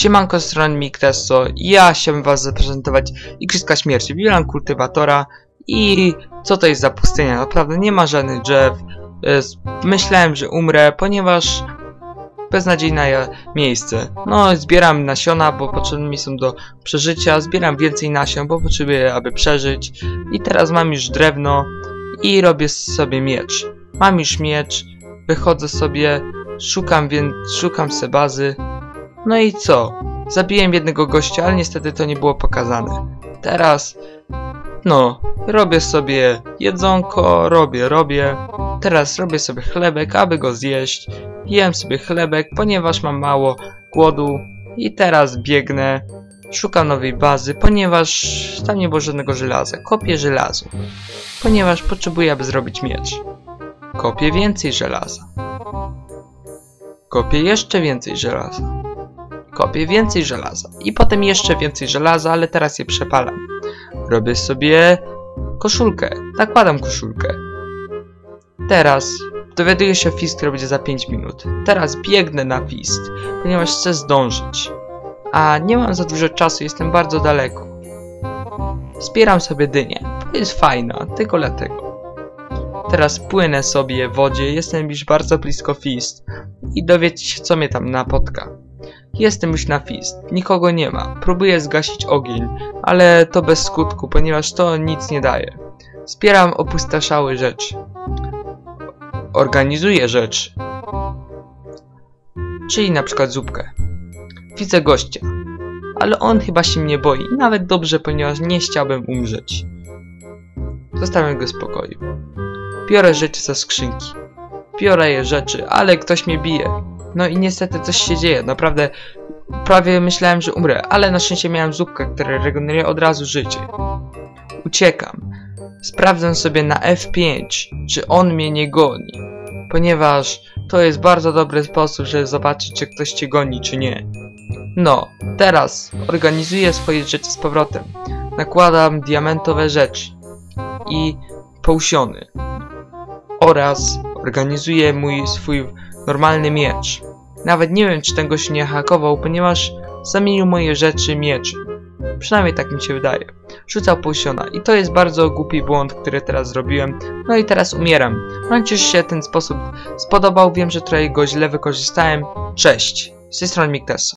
Siemanko z strony Miktesso, ja chciałbym was zaprezentować Igrzyska Śmierci, bilan kultywatora. I co to jest za pustynia, naprawdę nie ma żadnych drzew, Jest- myślałem, że umrę, ponieważ beznadziejne miejsce. No, zbieram nasiona, bo potrzebne mi są do przeżycia, zbieram więcej nasion, bo potrzebuję, aby przeżyć. I teraz mam już drewno i robię sobie miecz. Mam już miecz, wychodzę sobie, szukam, więc szukam se bazy, no i co? Zabiłem jednego gościa, ale niestety to nie było pokazane. Teraz, no, robię sobie jedzonko, robię, robię. Teraz robię sobie chlebek, aby go zjeść. Jem sobie chlebek, ponieważ mam mało głodu. I teraz biegnę, szukam nowej bazy, ponieważ tam nie było żadnego żelaza. Kopię żelazo, ponieważ potrzebuję, aby zrobić miecz. Kopię więcej żelaza. Kopię jeszcze więcej żelaza kopię więcej żelaza i potem jeszcze więcej żelaza, ale teraz je przepalam. Robię sobie koszulkę, nakładam koszulkę. Teraz dowiaduję się fist, który będzie za 5 minut. Teraz biegnę na fist, ponieważ chcę zdążyć. A nie mam za dużo czasu, jestem bardzo daleko. Zbieram sobie dynię, bo jest fajna, tylko dlatego. Teraz płynę sobie w wodzie, jestem już bardzo blisko fist i dowiecie się co mnie tam napotka. Jestem już na fist, nikogo nie ma. Próbuję zgasić ogień, ale to bez skutku, ponieważ to nic nie daje. Zbieram opustoszałe rzeczy. Organizuję rzeczy. Czyli na przykład zupkę. Widzę gościa, ale on chyba się mnie boi. Nawet dobrze, ponieważ nie chciałbym umrzeć. Zostawiam go w spokoju. Biorę rzeczy ze skrzynki. Biorę je rzeczy, ale ktoś mnie bije. No i niestety coś się dzieje, naprawdę prawie myślałem, że umrę, ale na szczęście miałem zupkę, która regeneruje od razu życie. Uciekam. Sprawdzę sobie na F5, czy on mnie nie goni, ponieważ to jest bardzo dobry sposób, żeby zobaczyć, czy ktoś cię goni, czy nie. No, teraz organizuję swoje rzeczy z powrotem. Nakładam diamentowe rzeczy i połsiony oraz organizuję mój swój normalny miecz. Nawet nie wiem, czy ten gość nie hakował, ponieważ zamienił moje rzeczy mieczem. Przynajmniej tak mi się wydaje. Rzucał półsiona i to jest bardzo głupi błąd, który teraz zrobiłem. No i teraz umieram. Mam że się ten sposób spodobał. Wiem, że trochę go źle wykorzystałem. Cześć. Z tej strony Mikteso.